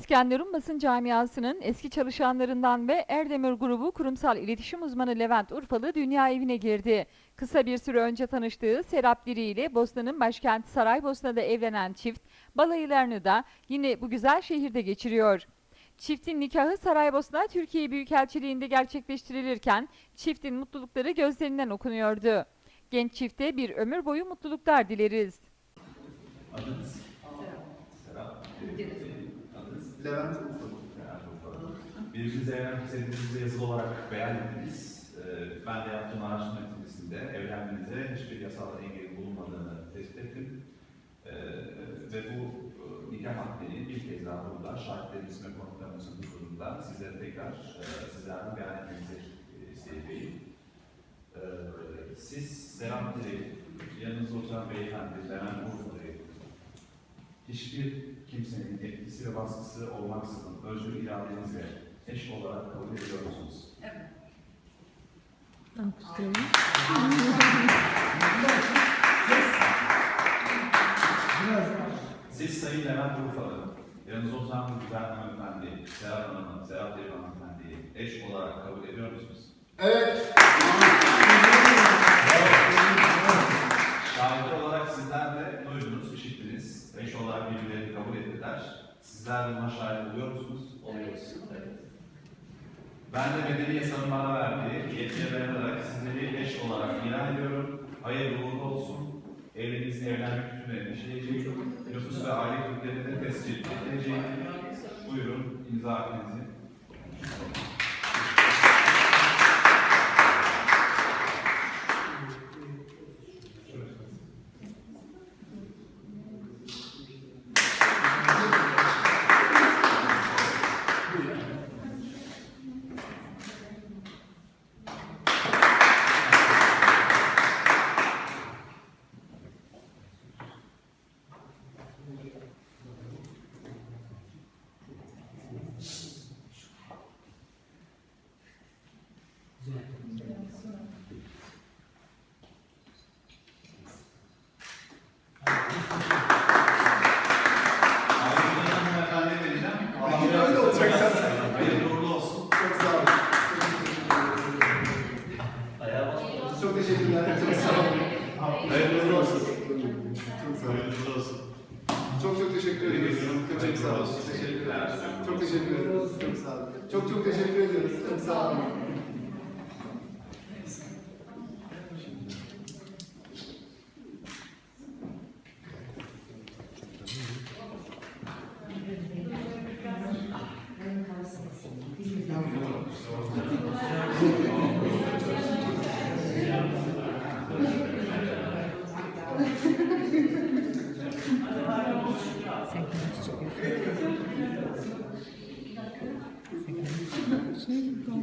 İskenderun Basın Camiası'nın eski çalışanlarından ve Erdemir Grubu kurumsal iletişim uzmanı Levent Urfalı dünya evine girdi. Kısa bir süre önce tanıştığı Serap Diri ile Bosna'nın başkenti Saraybosna'da evlenen çift balayılarını da yine bu güzel şehirde geçiriyor. Çiftin nikahı Saraybosna Türkiye Büyükelçiliğinde gerçekleştirilirken çiftin mutlulukları gözlerinden okunuyordu. Genç çifte bir ömür boyu mutluluklar dileriz. Adınız? Serap. Adınız? Levent Urfalı. Birbirinize evlenmek istediğinizi yazılı olarak beyan ettiniz. Ee, Ben de yaptığım araştırma neticesinde evlenmenize hiçbir yasal engel bulunmadığını tespit ettim. Ee, Ve bu e, nikah akdini bir kez daha burada şahitlerimizin ve konuklarımızın huzurunda sizlere tekrar e, sizlerden beyan etmenizi e, isteyeceğim. Ee, Siz Serap Diri, yanınızda oturan beyefendi Levent Urfalı'yı hiçbir kimsenin etkisi ve baskısı olmaksızın özgür iradenizle eş olarak kabul ediyor musunuz? Siz Sayın Levent Urfalı, yanınızda oturan bu güzel hanımefendi, Serap Hanım'ı, Serap Deri hanımefendiyi eş olarak kabul ediyor musunuz? Evet. Şahit olarak sizler de duydunuz, işittiniz. Eş olarak birbirlerini kabul ettiler. Sizler buna şahit oluyor musunuz? Oluyoruz. Ben de medeni yasanın bana verdiği yetkiye dayanarak sizleri eş olarak ilan ediyorum. Hayırlı uğurlu olsun. Evliliğiniz evlenmek hükmüne işleyecek. Nüfus ve aile köklerinde tescil edilecek. Buyurun imza hakkınızı. Hayırlı hanımefendi vereceğim. Allah Öyle olacak zaten. Hayırlı uğurlu olsun. Çok sağ olun. Çok teşekkürler. Çok sağ olun. Hayırlı olsun. Çok sağ olun. Hayırlı olsun. Çok çok teşekkür ederiz. Çok çok sağ olun. Teşekkürler. Çok teşekkür ederiz. Çok sağ olun. Çok çok teşekkür ediyoruz. Çok sağ olun. 嗯